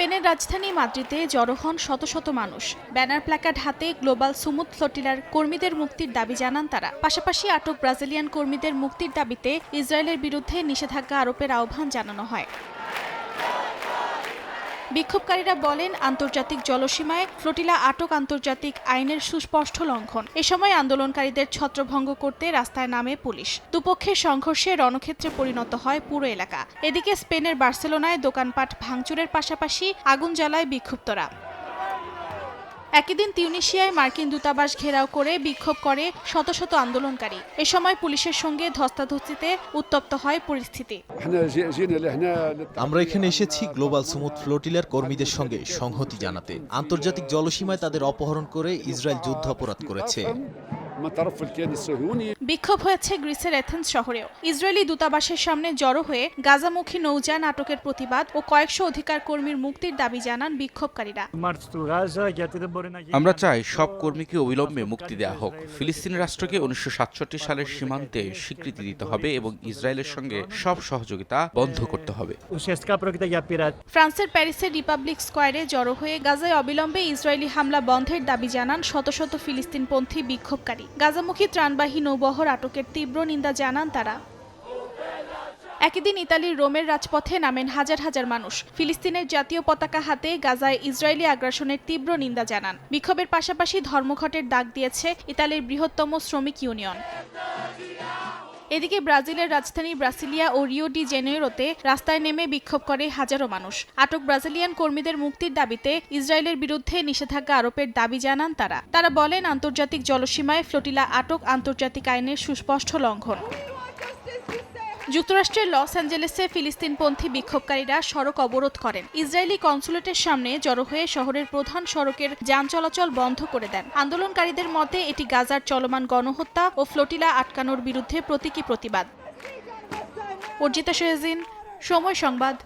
স্পেনের রাজধানী মাদ্রিদে জড়ো হন শত শত মানুষ। ব্যানার প্ল্যাকার্ড হাতে গ্লোবাল সুমুদ ফ্লোটিলার কর্মীদের মুক্তির দাবি জানান তারা। পাশাপাশি আটক ব্রাজিলিয়ান কর্মীদের মুক্তির দাবিতে ইসরায়েলের বিরুদ্ধে নিষেধাজ্ঞা আরোপের আহ্বান জানানো হয়। বিক্ষোভকারীরা বলেন, আন্তর্জাতিক জলসীমায় ফ্লোটিলা আটক আন্তর্জাতিক আইনের সুস্পষ্ট লঙ্ঘন। এ সময় আন্দোলনকারীদের ছত্রভঙ্গ করতে রাস্তায় নামে পুলিশ। দুপক্ষের সংঘর্ষে রণক্ষেত্রে পরিণত হয় পুরো এলাকা। এদিকে স্পেনের বার্সেলোনায় দোকানপাট ভাঙচুরের পাশাপাশি আগুন জ্বালায় বিক্ষুব্ধরা। একই দিন তিউনিশিয়ায় মার্কিন দূতাবাস ঘেরাও করে বিক্ষোভ করে শত শত আন্দোলনকারী। এ সময় পুলিশের সঙ্গে ধস্তাধস্তিতে উত্তপ্ত হয় পরিস্থিতি। আমরা এখানে এসেছি গ্লোবাল সুমুদ ফ্লোটিলার কর্মীদের সঙ্গে সংহতি জানাতে। আন্তর্জাতিক জলসীমায় তাদের অপহরণ করে ইসরায়েল যুদ্ধ অপরাধ করেছে। বিক্ষোভ হয়েছে গ্রিসের এথেন্স শহরেও। ইসরায়েলি দূতাবাসের সামনে জড়ো হয়ে গাজামুখী নৌজা নাটকের প্রতিবাদ ও কয়েকশো অধিকার কর্মীর মুক্তির দাবি জানান বিক্ষোভকারীরা। আমরা চাই সব কর্মীকে অবিলম্বে মুক্তি দেওয়া হোক। ফিলিস্তিন রাষ্ট্রকে উনিশশো সালের সীমান্তে স্বীকৃতি দিতে হবে এবং ইসরায়েলের সঙ্গে সব সহযোগিতা বন্ধ করতে হবে। ফ্রান্সের প্যারিসের রিপাবলিক স্কোয়ারে জড়ো হয়ে গাজায় অবিলম্বে ইসরায়েলি হামলা বন্ধের দাবি জানান শত শত ফিলিস্তিনপন্থী বিক্ষোভকারী। গাজামুখী ত্রাণবাহী নৌবহ নৌবহর আটকের তীব্র নিন্দা জানান তারা। একই দিন ইতালির রোমের রাজপথে নামেন হাজার হাজার মানুষ। ফিলিস্তিনের জাতীয় পতাকা হাতে গাজায় ইসরায়েলি আগ্রাসনের তীব্র নিন্দা জানান। বিক্ষোভের পাশাপাশি ধর্মঘটের ডাক দিয়েছে ইতালির বৃহত্তম শ্রমিক ইউনিয়ন। এদিকে ব্রাজিলের রাজধানী ব্রাসিলিয়া ও রিও ডি জেনেরোতে রাস্তায় নেমে বিক্ষোভ করে হাজারো মানুষ। আটক ব্রাজিলিয়ান কর্মীদের মুক্তির দাবিতে ইসরায়েলের বিরুদ্ধে নিষেধাজ্ঞা আরোপের দাবি জানান তারা। তারা বলেন, আন্তর্জাতিক জলসীমায় ফ্লোটিলা আটক আন্তর্জাতিক আইনের সুস্পষ্ট লঙ্ঘন। যুক্তরাষ্ট্রের লস অ্যাঞ্জেলেসে ফিলিস্তিনপন্থী বিক্ষোভকারীরা সড়ক অবরোধ করেন। ইসরায়েলি কনসুলেটের সামনে জড়ো হয়ে শহরের প্রধান সড়কের যান চলাচল বন্ধ করে দেন। আন্দোলনকারীদের মতে এটি গাজার চলমান গণহত্যা ও ফ্লোটিলা আটকানোর বিরুদ্ধে প্রতীকী প্রতিবাদ। অর্জিতা শেহজিন, সময় সংবাদ